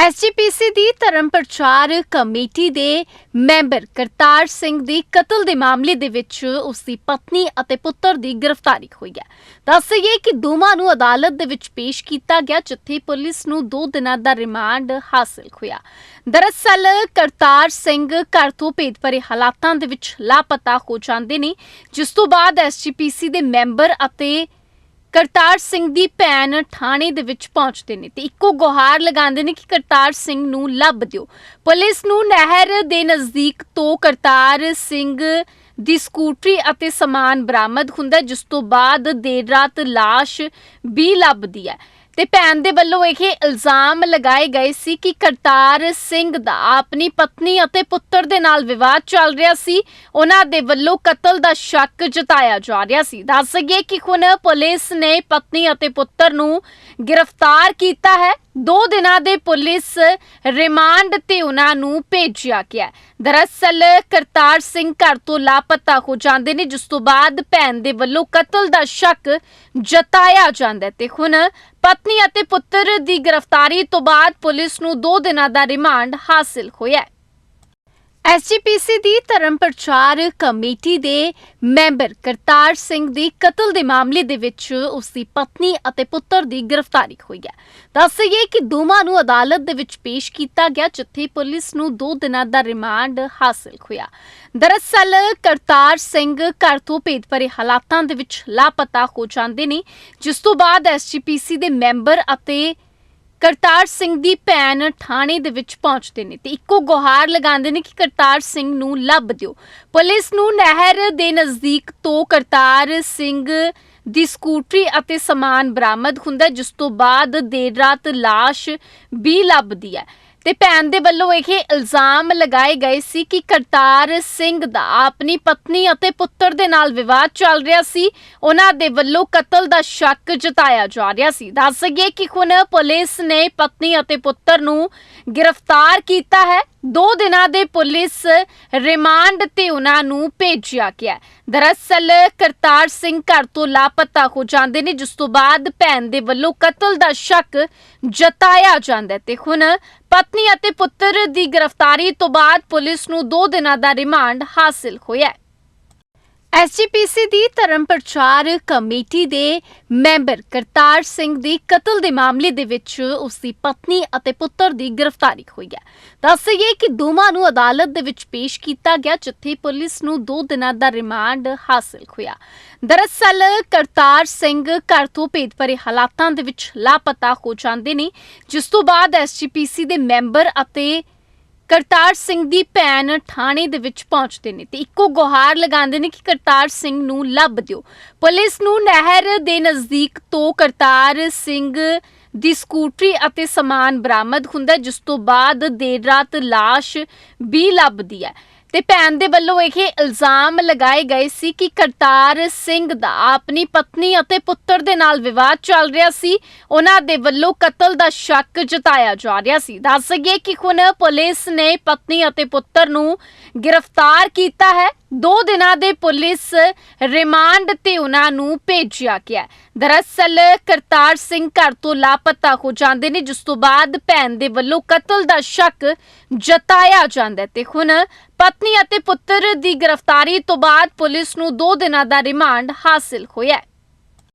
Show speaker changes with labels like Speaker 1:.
Speaker 1: SGPC ਦੀ ਧਰਮ ਪ੍ਰਚਾਰ committee ਦੇ ਮੈਂਬਰ ਕਰਤਾਰ ਸਿੰਘ ਦੀ ਕਤਲ ਦੇ ਮਾਮਲੇ ਦੇ ਵਿੱਚ ਉਸ ਦੀ ਪਤਨੀ ਅਤੇ ਪੁੱਤਰ ਦੀ ਗ੍ਰਿਫਤਾਰੀ ਹੋਈ ਹੈ। ਦੱਸਈਏ ਕਿ ਦੋਵਾਂ ਨੂੰ ਅਦਾਲਤ ਦੇ ਵਿੱਚ ਪੇਸ਼ ਕੀਤਾ ਗਿਆ, ਜਿੱਥੇ ਪੁਲਿਸ ਨੂੰ 2 ਦਿਨਾਂ ਦਾ ਰਿਮਾਂਡ ਹਾਸਲ ਹੋਇਆ। ਦਰਅਸਲ ਕਰਤਾਰ ਸਿੰਘ ਘਰ ਤੋਂ ਭੇਦ ਭਰੇ ਹਾਲਾਤਾਂ ਦੇ ਵਿੱਚ ਲਾਪਤਾ ਹੋ ਜਾਂਦੇ ਨੇ, ਜਿਸ ਤੋਂ ਬਾਅਦ ਐਸਜੀਪੀਸੀ ਦੇ ਮੈਂਬਰ ਅਤੇ ਕਰਤਾਰ ਸਿੰਘ ਦੀ ਭੈਣ ਥਾਣੇ ਦੇ ਵਿੱਚ ਪਹੁੰਚਦੇ ਨੇ ਤੇ ਇੱਕੋ ਗੁਹਾਰ ਲਗਾਉਂਦੇ ਨੇ ਕਿ ਕਰਤਾਰ ਸਿੰਘ ਨੂੰ ਲੱਭ ਦਿਓ। ਪੁਲਿਸ ਨੂੰ ਨਹਿਰ ਦੇ ਨਜ਼ਦੀਕ ਤੋਂ ਕਰਤਾਰ ਸਿੰਘ ਦੀ ਸਕੂਟਰੀ ਅਤੇ ਸਮਾਨ ਬਰਾਮਦ ਹੁੰਦਾ ਹੈ, ਜਿਸ ਤੋਂ ਬਾਅਦ ਦੇਰ ਰਾਤ ਲਾਸ਼ ਵੀ ਲੱਭਦੀ ਹੈ। ਤੇ ਭੈਣ ਦੇ ਵੱਲੋਂ ਇਹ ਇਲਜ਼ਾਮ ਲਗਾਏ ਗਏ ਸੀ ਕਿ ਕਰਤਾਰ ਸਿੰਘ ਦਾ ਆਪਣੀ ਪਤਨੀ ਅਤੇ ਪੁੱਤਰ ਦੇ ਨਾਲ ਵਿਵਾਦ ਚੱਲ ਰਿਹਾ ਸੀ। ਉਹਨਾਂ ਦੇ ਵੱਲੋਂ ਕਤਲ ਦਾ ਸ਼ੱਕ ਜਤਾਇਆ ਜਾ ਰਿਹਾ ਸੀ। ਦੱਸ ਗਏ ਕਿ ਹੁਣ ਪੁਲਿਸ ਨੇ ਪਤਨੀ ਅਤੇ ਪੁੱਤਰ ਨੂੰ ਗ੍ਰਿਫਤਾਰ ਕੀਤਾ ਹੈ। ਦੋ ਦਿਨਾਂ ਦੇ ਪੁਲਿਸ ਰਿਮਾਂਡ ਤੇ ਉਹਨਾਂ ਨੂੰ ਭੇਜਿਆ ਗਿਆ ਦਰਅਸਲ ਕਰਤਾਰ ਸਿੰਘ ਘਰ ਤੋਂ ਲਾਪਤਾ ਹੋ ਜਾਂਦੇ ਨੇ, ਜਿਸ ਤੋਂ ਬਾਅਦ ਭੈਣ ਦੇ ਵੱਲੋਂ ਕਤਲ ਦਾ ਸ਼ੱਕ ਜਤਾਇਆ ਜਾਂਦਾ ਹੈ ਤੇ ਹੁਣ ਪਤਨੀ ਅਤੇ ਪੁੱਤਰ ਦੀ ਗ੍ਰਿਫਤਾਰੀ ਤੋਂ ਬਾਅਦ ਪੁਲਿਸ ਨੂੰ 2 ਦਿਨਾਂ ਦਾ ਰਿਮਾਂਡ ਹਾਸਲ ਹੋਇਆ ਐਸਜੀਪੀਸੀ ਦੀ ਧਰਮ ਪ੍ਰਚਾਰ ਕਮੇਟੀ ਦੇ ਮੈਂਬਰ ਕਰਤਾਰ ਸਿੰਘ ਦੀ ਕਤਲ ਦੇ ਮਾਮਲੇ ਦੇ ਵਿੱਚ ਉਸ ਦੀ ਪਤਨੀ ਅਤੇ ਪੁੱਤਰ ਦੀ ਗ੍ਰਿਫਤਾਰੀ ਹੋਈ ਹੈ। ਦੱਸਈਏ ਕਿ ਦੋਵਾਂ ਨੂੰ ਅਦਾਲਤ ਦੇ ਵਿੱਚ ਪੇਸ਼ ਕੀਤਾ ਗਿਆ, ਜਿੱਥੇ ਪੁਲਿਸ ਨੂੰ 2 ਦਿਨਾਂ ਦਾ ਰਿਮਾਂਡ ਹਾਸਲ ਹੋਇਆ। ਦਰਅਸਲ ਕਰਤਾਰ ਸਿੰਘ ਘਰ ਤੋਂ ਭੇਦ ਭਰੇ ਹਾਲਾਤਾਂ ਦੇ ਵਿੱਚ ਲਾਪਤਾ ਹੋ ਜਾਂਦੇ ਨੇ, ਜਿਸ ਤੋਂ ਬਾਅਦ ਐਸਜੀਪੀਸੀ ਦੇ ਮੈਂਬਰ ਅਤੇ ਕਰਤਾਰ ਸਿੰਘ ਦੀ ਭੈਣ ਥਾਣੇ ਦੇ ਵਿੱਚ ਪਹੁੰਚਦੇ ਨੇ ਤੇ ਇੱਕੋ ਗੁਹਾਰ ਲਗਾਉਂਦੇ ਨੇ ਕਿ ਕਰਤਾਰ ਸਿੰਘ ਨੂੰ ਲੱਭ ਦਿਓ। ਪੁਲਿਸ ਨੂੰ ਨਹਿਰ ਦੇ ਨਜ਼ਦੀਕ ਤੋਂ ਕਰਤਾਰ ਸਿੰਘ ਦੀ ਸਕੂਟਰੀ ਅਤੇ ਸਮਾਨ ਬਰਾਮਦ ਹੁੰਦਾ ਜਿਸ ਤੋਂ ਬਾਅਦ ਦੇਰ ਰਾਤ ਲਾਸ਼ ਵੀ ਲੱਭਦੀ ਹੈ। ਤੇ ਭੈਣ ਦੇ ਵੱਲੋਂ ਇਹ ਇਲਜ਼ਾਮ ਲਗਾਏ ਗਏ ਸੀ ਕਿ ਕਰਤਾਰ ਸਿੰਘ ਦਾ ਆਪਣੀ ਪਤਨੀ ਅਤੇ ਪੁੱਤਰ ਦੇ ਨਾਲ ਵਿਵਾਦ ਚੱਲ ਰਿਹਾ ਸੀ। ਉਹਨਾਂ ਦੇ ਵੱਲੋਂ ਕਤਲ ਦਾ ਸ਼ੱਕ ਜਤਾਇਆ ਜਾ ਰਿਹਾ ਸੀ। ਦੱਸ ਗਏ ਕਿ ਹੁਣ ਪੁਲਿਸ ਨੇ ਪਤਨੀ ਅਤੇ ਪੁੱਤਰ ਨੂੰ ਗ੍ਰਿਫਤਾਰ ਕੀਤਾ ਹੈ। ਦੋ ਦਿਨਾਂ ਦੇ ਪੁਲਿਸ ਰਿਮਾਂਡ ਤੇ ਉਹਨਾਂ ਨੂੰ ਭੇਜਿਆ ਗਿਆ ਦਰਅਸਲ ਕਰਤਾਰ ਸਿੰਘ ਘਰ ਤੋਂ ਲਾਪਤਾ ਹੋ ਜਾਂਦੇ ਨੇ, ਜਿਸ ਤੋਂ ਬਾਅਦ ਭੈਣ ਦੇ ਵੱਲੋਂ ਕਤਲ ਦਾ ਸ਼ੱਕ ਜਤਾਇਆ ਜਾਂਦਾ ਤੇ ਹੁਣ ਪਤਨੀ ਅਤੇ ਪੁੱਤਰ ਦੀ ਗ੍ਰਿਫਤਾਰੀ ਤੋਂ ਬਾਅਦ ਪੁਲਿਸ ਨੂੰ 2 ਦਿਨਾਂ ਦਾ ਰਿਮਾਂਡ ਹਾਸਲ ਹੋਇਆ ਐਸਜੀਪੀਸੀ ਦੀ ਧਰਮ ਪ੍ਰਚਾਰ ਕਮੇਟੀ ਦੇ ਮੈਂਬਰ ਕਰਤਾਰ ਸਿੰਘ ਦੀ ਕਤਲ ਦੇ ਮਾਮਲੇ ਦੇ ਵਿੱਚ ਉਸ ਦੀ ਪਤਨੀ ਅਤੇ ਪੁੱਤਰ ਦੀ ਗ੍ਰਿਫਤਾਰੀ ਹੋਈ ਹੈ। ਦੱਸਈਏ ਕਿ ਦੋਵਾਂ ਨੂੰ ਅਦਾਲਤ ਦੇ ਵਿੱਚ ਪੇਸ਼ ਕੀਤਾ ਗਿਆ, ਜਿੱਥੇ ਪੁਲਿਸ ਨੂੰ 2 ਦਿਨਾਂ ਦਾ ਰਿਮਾਂਡ ਹਾਸਲ ਹੋਇਆ। ਦਰਅਸਲ ਕਰਤਾਰ ਸਿੰਘ ਘਰ ਤੋਂ ਭੇਦ ਭਰੇ ਹਾਲਾਤਾਂ ਦੇ ਵਿੱਚ ਲਾਪਤਾ ਹੋ ਜਾਂਦੇ ਨੇ, ਜਿਸ ਤੋਂ ਬਾਅਦ ਐਸਜੀਪੀਸੀ ਦੇ ਮੈਂਬਰ ਅਤੇ ਕਰਤਾਰ ਸਿੰਘ ਦੀ ਭੈਣ ਥਾਣੇ ਦੇ ਵਿੱਚ ਪਹੁੰਚਦੇ ਨੇ ਤੇ ਇੱਕੋ ਗੁਹਾਰ ਲਗਾਉਂਦੇ ਨੇ ਕਿ ਕਰਤਾਰ ਸਿੰਘ ਨੂੰ ਲੱਭ ਦਿਓ। ਪੁਲਿਸ ਨੂੰ ਨਹਿਰ ਦੇ ਨਜ਼ਦੀਕ ਤੋਂ ਕਰਤਾਰ ਸਿੰਘ ਦੀ ਸਕੂਟਰੀ ਅਤੇ ਸਮਾਨ ਬਰਾਮਦ ਹੁੰਦਾ ਜਿਸ ਤੋਂ ਬਾਅਦ ਦੇਰ ਰਾਤ ਲਾਸ਼ ਵੀ ਲੱਭਦੀ ਹੈ। ਤੇ ਭੈਣ ਦੇ ਵੱਲੋਂ ਇਹ ਇਲਜ਼ਾਮ ਲਗਾਏ ਗਏ ਸੀ ਕਿ ਕਰਤਾਰ ਸਿੰਘ ਦਾ ਆਪਣੀ ਪਤਨੀ ਅਤੇ ਪੁੱਤਰ ਦੇ ਨਾਲ ਵਿਵਾਦ ਚੱਲ ਰਿਹਾ ਸੀ। ਉਹਨਾਂ ਦੇ ਵੱਲੋਂ ਕਤਲ ਦਾ ਸ਼ੱਕ ਜਤਾਇਆ ਜਾ ਰਿਹਾ ਸੀ। ਦੱਸ ਗਏ ਕਿ ਹੁਣ ਪੁਲਿਸ ਨੇ ਪਤਨੀ ਅਤੇ ਪੁੱਤਰ ਨੂੰ ਗ੍ਰਿਫਤਾਰ ਕੀਤਾ ਹੈ। ਦੋ ਦਿਨਾਂ ਦੇ ਪੁਲਿਸ ਰਿਮਾਂਡ ਤੇ ਉਹਨਾਂ ਨੂੰ ਭੇਜਿਆ ਗਿਆ। ਦਰਅਸਲ ਕਰਤਾਰ ਸਿੰਘ ਘਰ ਤੋਂ ਲਾਪਤਾ ਹੋ ਜਾਂਦੇ ਨੇ, ਜਿਸ ਤੋਂ ਬਾਅਦ ਭੈਣ ਦੇ ਵੱਲੋਂ ਕਤਲ ਦਾ ਸ਼ੱਕ ਜਤਾਇਆ ਜਾਂਦਾ ਤੇ ਹੁਣ ਪਤਨੀ ਅਤੇ ਪੁੱਤਰ ਦੀ ਗ੍ਰਿਫਤਾਰੀ ਤੋਂ ਬਾਅਦ ਪੁਲਿਸ ਨੂੰ 2 ਦਿਨਾਂ ਦਾ ਰਿਮਾਂਡ ਹਾਸਲ ਹੋਇਆ ਹੈ।